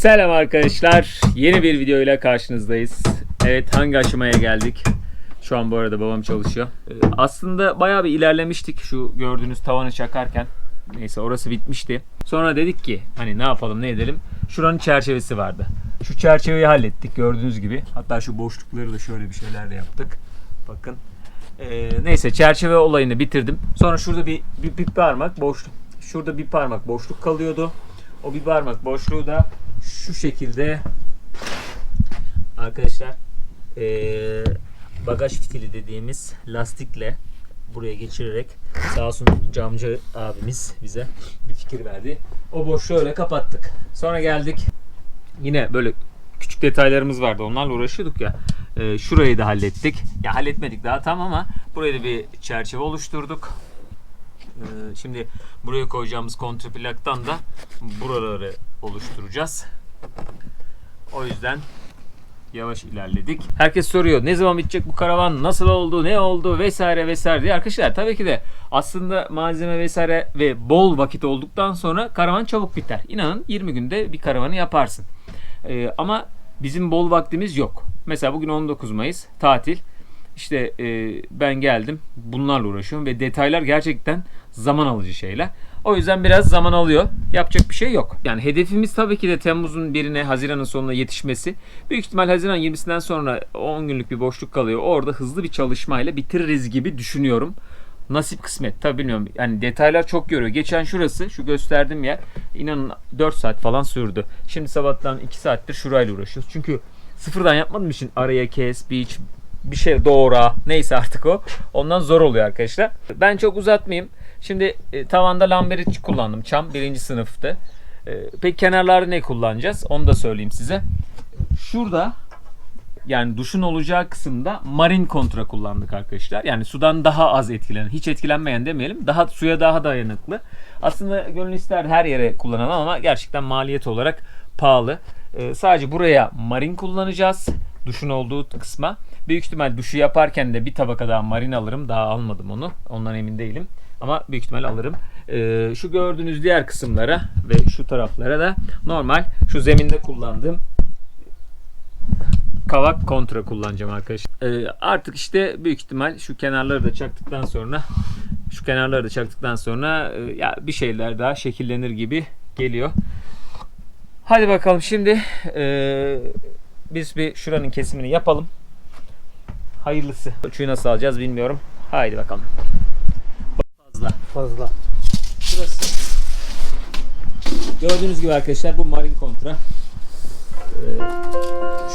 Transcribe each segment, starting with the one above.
Selam arkadaşlar. Yeni bir videoyla karşınızdayız. Evet hangi aşamaya geldik? Şu an bu arada babam çalışıyor. Ee, aslında bayağı bir ilerlemiştik şu gördüğünüz tavanı çakarken. Neyse orası bitmişti. Sonra dedik ki hani ne yapalım ne edelim. Şuranın çerçevesi vardı. Şu çerçeveyi hallettik gördüğünüz gibi. Hatta şu boşlukları da şöyle bir şeyler de yaptık. Bakın. Ee, neyse çerçeve olayını bitirdim. Sonra şurada bir, bir, bir parmak boşluk. Şurada bir parmak boşluk kalıyordu. O bir parmak boşluğu da şu şekilde arkadaşlar ee, bagaj fitili dediğimiz lastikle buraya geçirerek sağ olsun camcı abimiz bize bir fikir verdi. O boşluğu öyle kapattık. Sonra geldik yine böyle küçük detaylarımız vardı. Onlarla uğraşıyorduk ya. Ee, şurayı da hallettik. Ya halletmedik daha tam ama buraya da bir çerçeve oluşturduk. Ee, şimdi buraya koyacağımız kontrplaktan da buraları oluşturacağız. O yüzden yavaş ilerledik. Herkes soruyor ne zaman bitecek bu karavan, nasıl oldu, ne oldu vesaire vesaire diye. Arkadaşlar tabii ki de aslında malzeme vesaire ve bol vakit olduktan sonra karavan çabuk biter. İnanın 20 günde bir karavanı yaparsın. Ee, ama bizim bol vaktimiz yok. Mesela bugün 19 Mayıs tatil. İşte e, ben geldim bunlarla uğraşıyorum ve detaylar gerçekten zaman alıcı şeyler. O yüzden biraz zaman alıyor. Yapacak bir şey yok. Yani hedefimiz tabii ki de Temmuz'un birine, Haziran'ın sonuna yetişmesi. Büyük ihtimal Haziran 20'sinden sonra 10 günlük bir boşluk kalıyor. Orada hızlı bir çalışmayla bitiririz gibi düşünüyorum. Nasip kısmet tabii bilmiyorum. Yani detaylar çok görüyor. Geçen şurası, şu gösterdiğim yer inanın 4 saat falan sürdü. Şimdi sabahtan 2 saattir şurayla uğraşıyoruz. Çünkü sıfırdan yapmadığım için araya kes, beach, bir şey doğra neyse artık o. Ondan zor oluyor arkadaşlar. Ben çok uzatmayayım. Şimdi e, tavanda lambert kullandım. Çam birinci sınıfta. E, peki kenarlarda ne kullanacağız? Onu da söyleyeyim size. Şurada yani duşun olacağı kısımda marin kontra kullandık arkadaşlar. Yani sudan daha az etkilenen, hiç etkilenmeyen demeyelim. Daha suya daha dayanıklı. Aslında gönül ister her yere kullanalım ama gerçekten maliyet olarak pahalı. E, sadece buraya marin kullanacağız. Duşun olduğu kısma. Büyük ihtimal duşu yaparken de bir tabaka daha marin alırım. Daha almadım onu. Ondan emin değilim. Ama büyük ihtimal alırım. Ee, şu gördüğünüz diğer kısımlara ve şu taraflara da normal şu zeminde kullandığım kavak kontra kullanacağım arkadaşlar. Ee, artık işte büyük ihtimal şu kenarları da çaktıktan sonra şu kenarları da çaktıktan sonra e, ya bir şeyler daha şekillenir gibi geliyor. Hadi bakalım şimdi e, biz bir şuranın kesimini yapalım. Hayırlısı. Ölçüyü nasıl alacağız bilmiyorum. Haydi bakalım. Fazla. fazla. Şurası. Gördüğünüz gibi arkadaşlar bu marin kontra. Ee,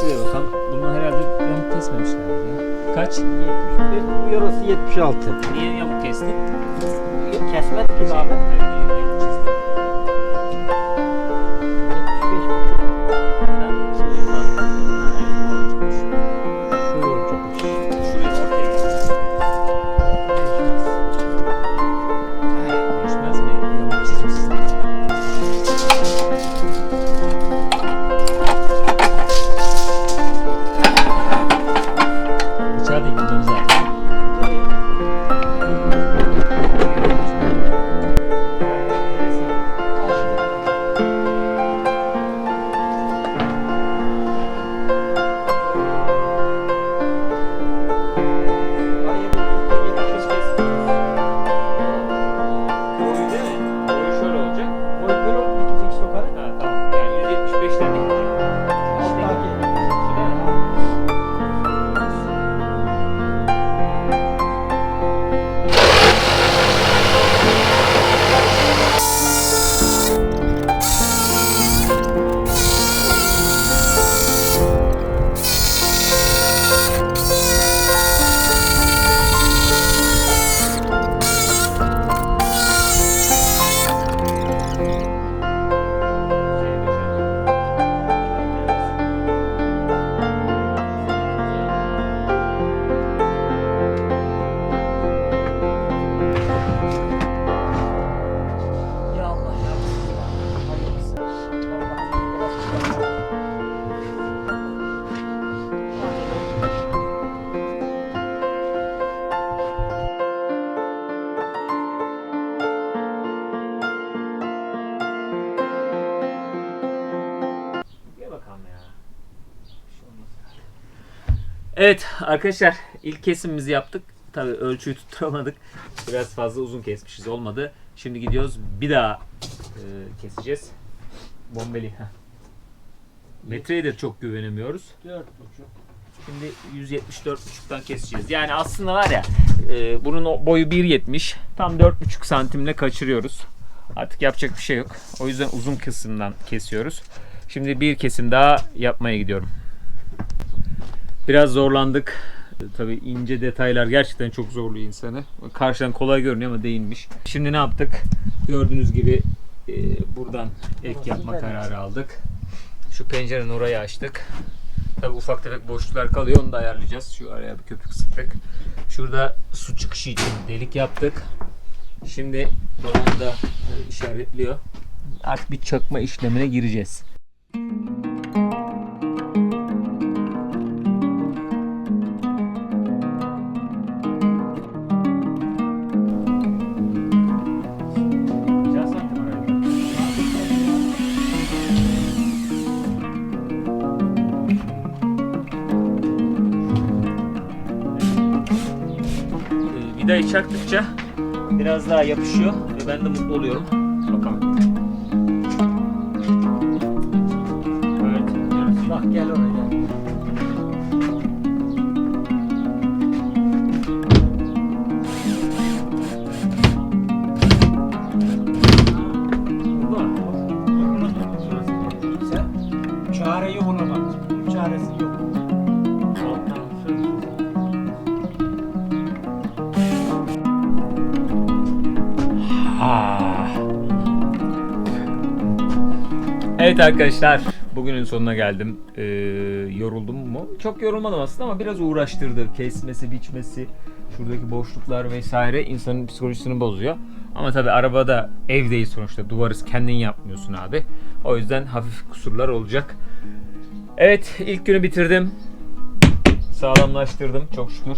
şuraya bakalım. Bunlar herhalde yamuk kesmemişler. Ya. Kaç? 75 bu yarası 76. Niye yamuk kestin? Kesmet ki abi. Evet arkadaşlar ilk kesimimizi yaptık. Tabii ölçüyü tutturamadık. Biraz fazla uzun kesmişiz olmadı. Şimdi gidiyoruz bir daha e, keseceğiz. Bombeli. Metreye de çok güvenemiyoruz. 4,5. Şimdi 174.5'tan keseceğiz. Yani aslında var ya e, bunun boyu 1.70. Tam 4.5 santimle kaçırıyoruz. Artık yapacak bir şey yok. O yüzden uzun kısımdan kesiyoruz. Şimdi bir kesim daha yapmaya gidiyorum. Biraz zorlandık. E, Tabii ince detaylar gerçekten çok zorluyor insanı. Karşıdan kolay görünüyor ama değilmiş. Şimdi ne yaptık? Gördüğünüz gibi e, buradan ek yapma kararı aldık. Şu pencerenin orayı açtık. Tabii ufak tefek boşluklar kalıyor onu da ayarlayacağız. Şu araya bir köpük sıktık. Şurada su çıkışı için delik yaptık. Şimdi babam da e, işaretliyor. Artık bir çakma işlemine gireceğiz. Kaç çaktıkça biraz daha yapışıyor ve ben de mutlu oluyorum. Evet arkadaşlar bugünün sonuna geldim. Ee, yoruldum mu? Çok yorulmadım aslında ama biraz uğraştırdı. Kesmesi, biçmesi, şuradaki boşluklar vesaire insanın psikolojisini bozuyor. Ama tabi arabada evdeyiz sonuçta. Duvarı kendin yapmıyorsun abi. O yüzden hafif kusurlar olacak. Evet ilk günü bitirdim. Sağlamlaştırdım çok şükür.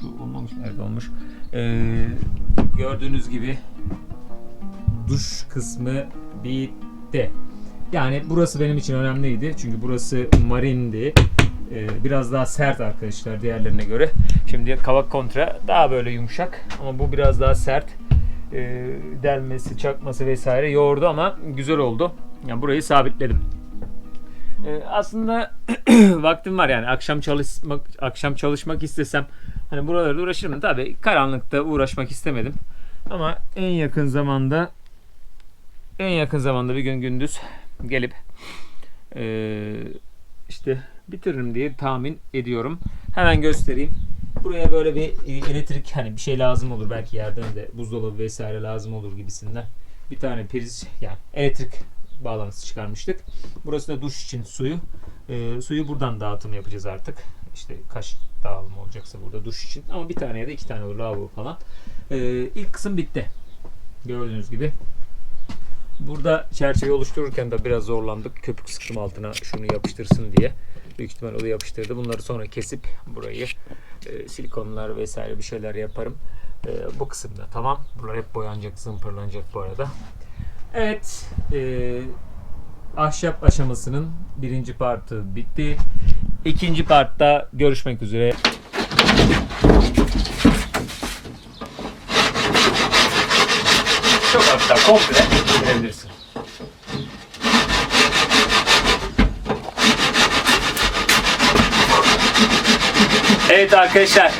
Şu olmamış mı? Evet olmuş. Ee, gördüğünüz gibi duş kısmı bitti. Yani burası benim için önemliydi. Çünkü burası marindi. Ee, biraz daha sert arkadaşlar diğerlerine göre. Şimdi kavak kontra daha böyle yumuşak ama bu biraz daha sert. Ee, delmesi, çakması vesaire yoğurdu ama güzel oldu. Yani burayı sabitledim. Ee, aslında vaktim var yani akşam çalışmak akşam çalışmak istesem hani buralarda uğraşırım tabii karanlıkta uğraşmak istemedim. Ama en yakın zamanda en yakın zamanda bir gün gündüz gelip eee, işte bitiririm diye tahmin ediyorum. Hemen göstereyim. Buraya böyle bir e, elektrik hani bir şey lazım olur belki yerden de buzdolabı vesaire lazım olur gibisinden. Bir tane priz yani elektrik bağlantısı çıkarmıştık. Burası da duş için suyu. Eee, suyu buradan dağıtım yapacağız artık. İşte kaç dağılım olacaksa burada duş için. Ama bir tane ya da iki tane olur lavabo falan. Eee ilk kısım bitti. Gördüğünüz gibi. Burada çerçeve oluştururken de biraz zorlandık. Köpük sıktım altına şunu yapıştırsın diye. Büyük ihtimal o da yapıştırdı. Bunları sonra kesip burayı e, silikonlar vesaire bir şeyler yaparım. E, bu kısımda tamam. Buralar hep boyanacak, zımpırlanacak bu arada. Evet. E, ahşap aşamasının birinci partı bitti. İkinci partta görüşmek üzere. Çok hatta komple indirebilirsin. Evet arkadaşlar.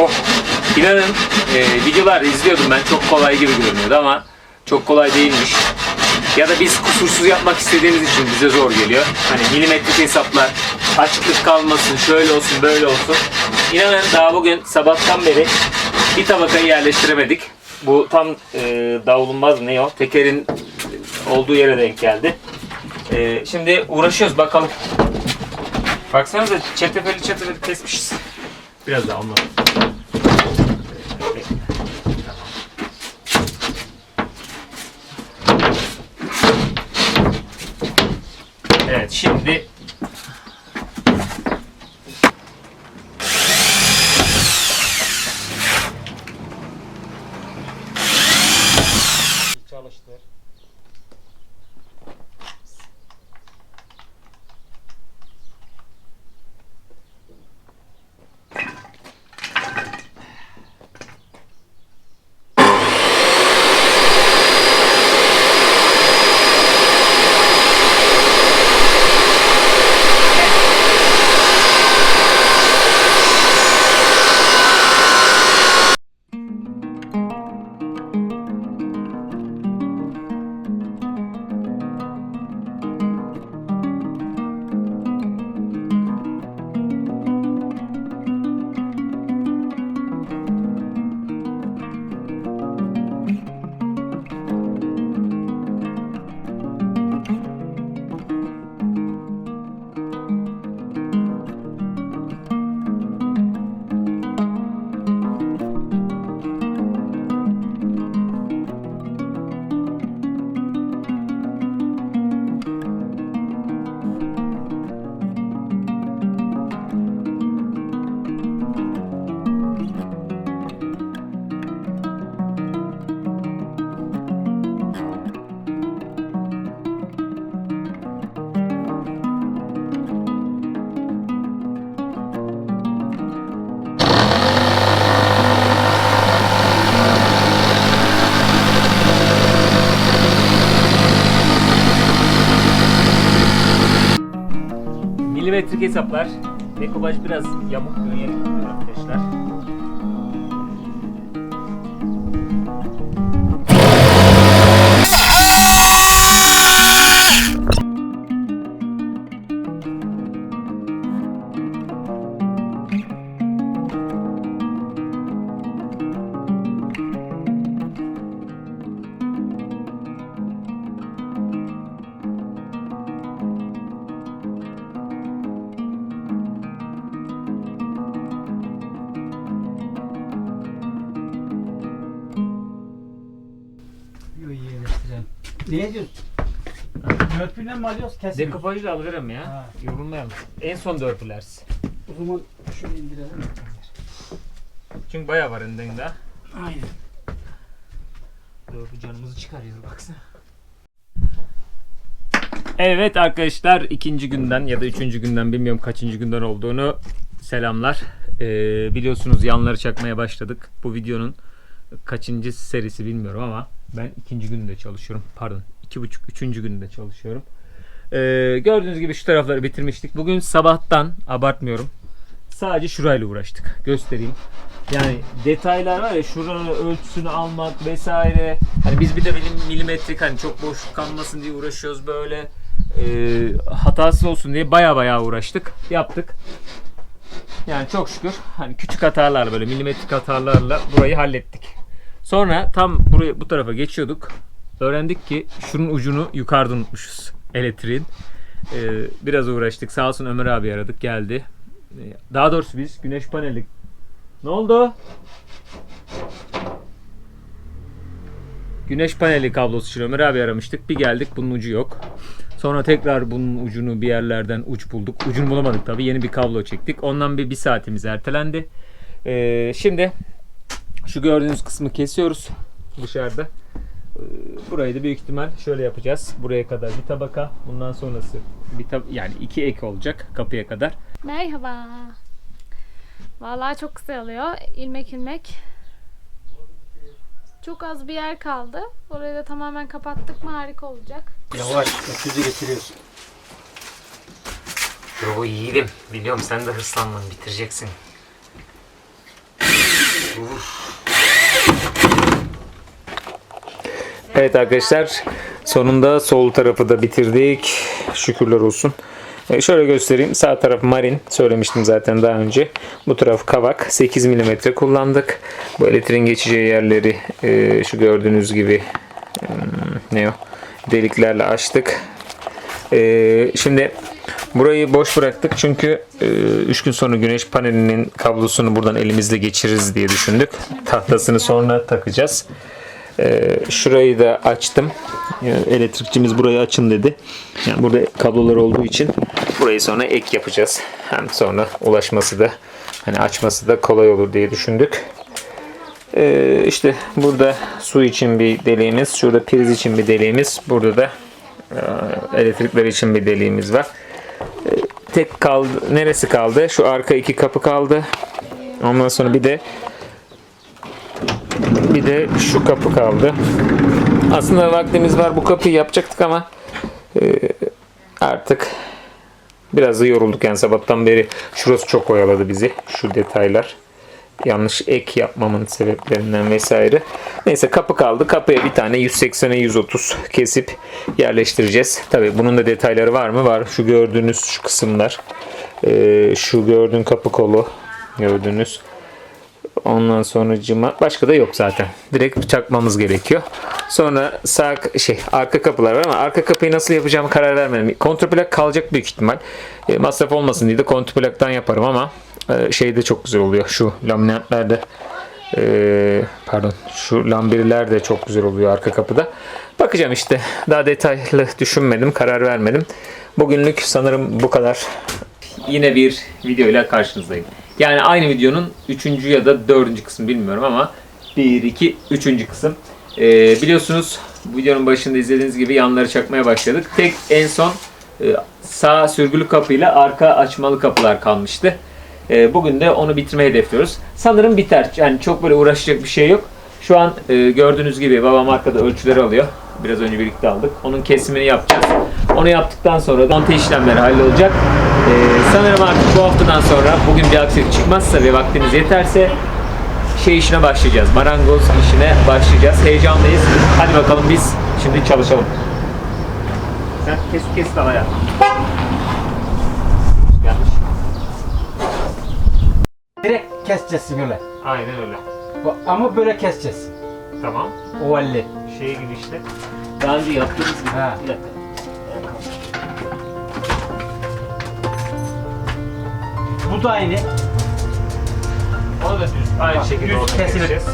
Oh. İnanın e, videolar izliyordum ben çok kolay gibi görünüyordu ama çok kolay değilmiş. Ya da biz kusursuz yapmak istediğimiz için bize zor geliyor. Hani milimetrik hesaplar, açıklık kalmasın, şöyle olsun, böyle olsun. İnanın daha bugün sabahtan beri bir tabakayı yerleştiremedik. Bu tam e, davulunmaz ne o? Tekerin olduğu yere denk geldi. E, şimdi uğraşıyoruz bakalım. Baksanıza çetefeli çetefeli kesmişiz. Biraz daha onunla. Evet şimdi Hesaplar. Dekopaj biraz yamuk gidiyor arkadaşlar. Alıyoruz kesin? Dekopajı da alırım ya. Ha. Yorulmayalım. En son dörpüleriz. O zaman şunu indirelim. Çünkü bayağı var önden daha. Aynen. Dörpü canımızı çıkarıyor baksana. Evet arkadaşlar ikinci günden ya da üçüncü günden bilmiyorum kaçıncı günden olduğunu selamlar. Ee, biliyorsunuz yanları çakmaya başladık. Bu videonun kaçıncı serisi bilmiyorum ama ben ikinci günde çalışıyorum. Pardon iki buçuk üçüncü günde çalışıyorum. Ee, gördüğünüz gibi şu tarafları bitirmiştik. Bugün sabahtan abartmıyorum. Sadece şurayla uğraştık. Göstereyim. Yani detaylar var ya şuranın ölçüsünü almak vesaire. Hani biz bir de milim, milimetrik hani çok boşluk kalmasın diye uğraşıyoruz böyle. Ee, hatasız olsun diye baya baya uğraştık. Yaptık. Yani çok şükür hani küçük hatalar böyle milimetrik hatalarla burayı hallettik. Sonra tam buraya bu tarafa geçiyorduk. Öğrendik ki şunun ucunu yukarıda unutmuşuz elektriğin. Ee, biraz uğraştık. Sağ olsun Ömer abi aradık geldi. Ee, Daha doğrusu biz güneş paneli ne oldu? Güneş paneli kablosu için Ömer abi aramıştık. Bir geldik bunun ucu yok. Sonra tekrar bunun ucunu bir yerlerden uç bulduk. Ucunu bulamadık tabii. Yeni bir kablo çektik. Ondan bir, bir saatimiz ertelendi. Ee, şimdi şu gördüğünüz kısmı kesiyoruz dışarıda. Ee, Burayı da büyük ihtimal şöyle yapacağız. Buraya kadar bir tabaka. Bundan sonrası bir tab- yani iki ek olacak kapıya kadar. Merhaba. Vallahi çok kısa oluyor. İlmek ilmek. Çok az bir yer kaldı. Orayı da tamamen kapattık mı harika olacak. Yavaş öküzü getiriyorsun. Yo yiğidim. Biliyorum sen de hırslandın. Bitireceksin. Evet arkadaşlar sonunda sol tarafı da bitirdik. Şükürler olsun. E, şöyle göstereyim. Sağ taraf marin. Söylemiştim zaten daha önce. Bu taraf kavak. 8 mm kullandık. Bu elektriğin geçeceği yerleri e, şu gördüğünüz gibi hmm, ne o? Deliklerle açtık. Ee, şimdi burayı boş bıraktık çünkü 3 gün sonra güneş panelinin kablosunu buradan elimizle geçiririz diye düşündük. Tahtasını sonra takacağız. Ee, şurayı da açtım. Yani elektrikçimiz burayı açın dedi. Yani burada kablolar olduğu için burayı sonra ek yapacağız. Hem sonra ulaşması da hani açması da kolay olur diye düşündük. Ee, işte burada su için bir deliğimiz, şurada priz için bir deliğimiz, burada da e, elektrikler için bir deliğimiz var. E, tek kaldı, neresi kaldı? Şu arka iki kapı kaldı. Ondan sonra bir de bir de şu kapı kaldı. Aslında vaktimiz var bu kapıyı yapacaktık ama e, artık biraz da yorulduk yani sabahtan beri şurası çok oyaladı bizi şu detaylar yanlış ek yapmamın sebeplerinden vesaire. Neyse kapı kaldı. Kapıya bir tane 180'e 130 kesip yerleştireceğiz. Tabi bunun da detayları var mı? Var. Şu gördüğünüz şu kısımlar. Ee, şu gördüğün kapı kolu gördüğünüz. Ondan sonra cıma başka da yok zaten. Direkt çakmamız gerekiyor. Sonra sağ şey arka kapılar var ama arka kapıyı nasıl yapacağımı karar vermedim. Kontrplak kalacak büyük ihtimal. E, masraf olmasın diye de kontrplaktan yaparım ama e, şey de çok güzel oluyor. Şu laminatlar da e, pardon şu lambirler de çok güzel oluyor arka kapıda. Bakacağım işte. Daha detaylı düşünmedim, karar vermedim. Bugünlük sanırım bu kadar. Yine bir video ile karşınızdayım. Yani aynı videonun 3. ya da 4. kısmı bilmiyorum ama 1, 2, 3. kısım. Ee, biliyorsunuz videonun başında izlediğiniz gibi yanları çakmaya başladık. Tek en son e, sağ sürgülü kapıyla arka açmalı kapılar kalmıştı. E, bugün de onu bitirmeyi hedefliyoruz. Sanırım biter. Yani çok böyle uğraşacak bir şey yok. Şu an e, gördüğünüz gibi babam arkada ölçüleri alıyor. Biraz önce birlikte aldık. Onun kesimini yapacağız. Onu yaptıktan sonra monte işlemleri hallolacak. Ee, sanırım artık bu haftadan sonra bugün bir aksilik çıkmazsa ve vaktiniz yeterse şey işine başlayacağız. Marangoz işine başlayacağız. Heyecanlıyız. Hadi bakalım biz şimdi çalışalım. Sen kes kes tavaya. Yanlış. Direkt keseceğiz böyle. Aynen öyle. Bu- Ama böyle keseceğiz. Tamam. Ovalli. Şey gibi işte. Daha önce yaptığımız gibi. Ha. Bir dakika. Bu da aynı. Onu da düz aynı şekilde düz kesilip- keseceğiz.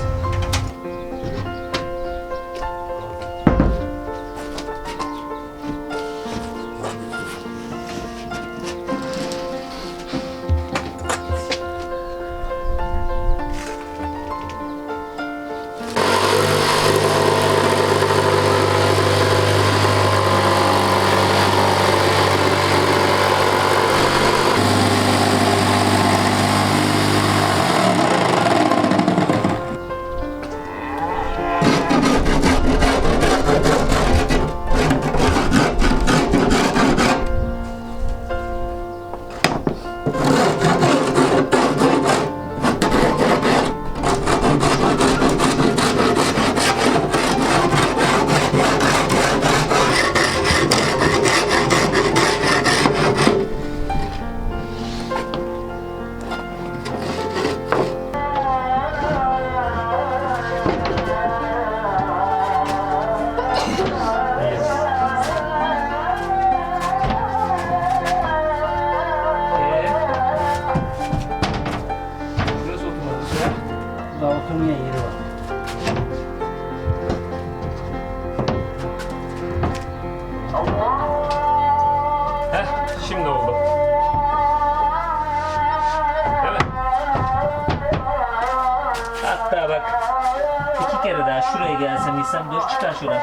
İnsan dur çıkar şöyle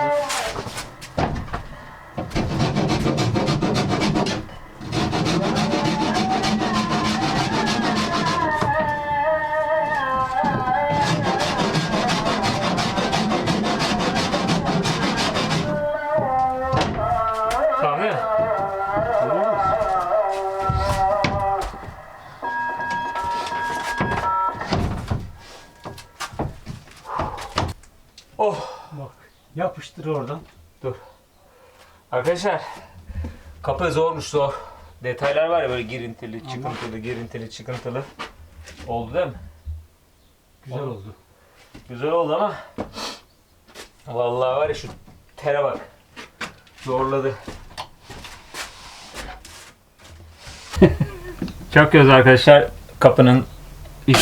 yapıştır oradan. Dur. Arkadaşlar kapı zormuş zor. Detaylar var ya böyle girintili, çıkıntılı, girintili, çıkıntılı. Oldu değil mi? Güzel Oldu. oldu. Güzel oldu ama vallahi var ya şu tere bak. Zorladı. Çok göz arkadaşlar kapının iç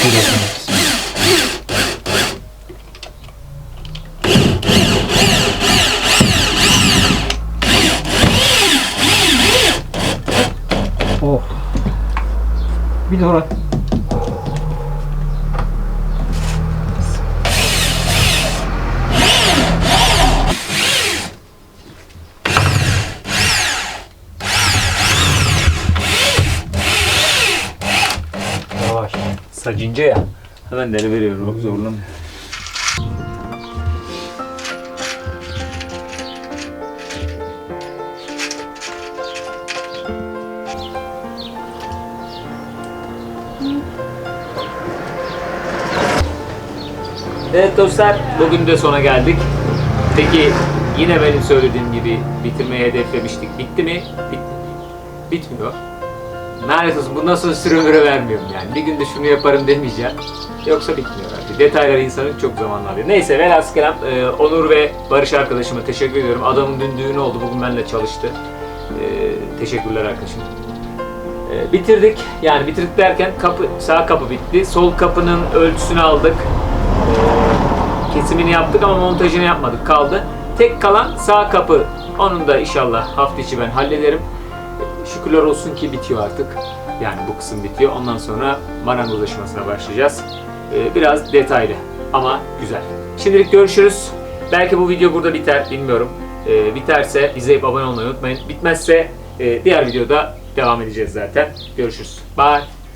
Bir de oraya. Yavaş. Sacince ya. Hemen deri veriyorum. Zorlamıyor. Evet dostlar, bugün de sona geldik. Peki yine benim söylediğim gibi bitirmeyi hedeflemiştik. Bitti mi? Bitti. Bitmiyor. Lanet olsun bundan sonra süre ömre vermiyorum yani. Bir günde şunu yaparım demeyeceğim. Yoksa bitmiyor artık. Detaylar insanın çok zamanla alıyor. Neyse velhasıl kelam e, Onur ve Barış arkadaşıma teşekkür ediyorum. Adamın dün düğünü oldu. Bugün benimle çalıştı. E, teşekkürler arkadaşım. E, bitirdik. Yani bitirdik derken kapı sağ kapı bitti. Sol kapının ölçüsünü aldık. E, kesimini yaptık ama montajını yapmadık. Kaldı. Tek kalan sağ kapı. Onun da inşallah hafta içi ben hallederim. Şükürler olsun ki bitiyor artık. Yani bu kısım bitiyor. Ondan sonra marangoz aşamasına başlayacağız. Ee, biraz detaylı ama güzel. Şimdilik görüşürüz. Belki bu video burada biter bilmiyorum. Ee, biterse izleyip abone olmayı unutmayın. Bitmezse e, diğer videoda devam edeceğiz zaten. Görüşürüz. Bye.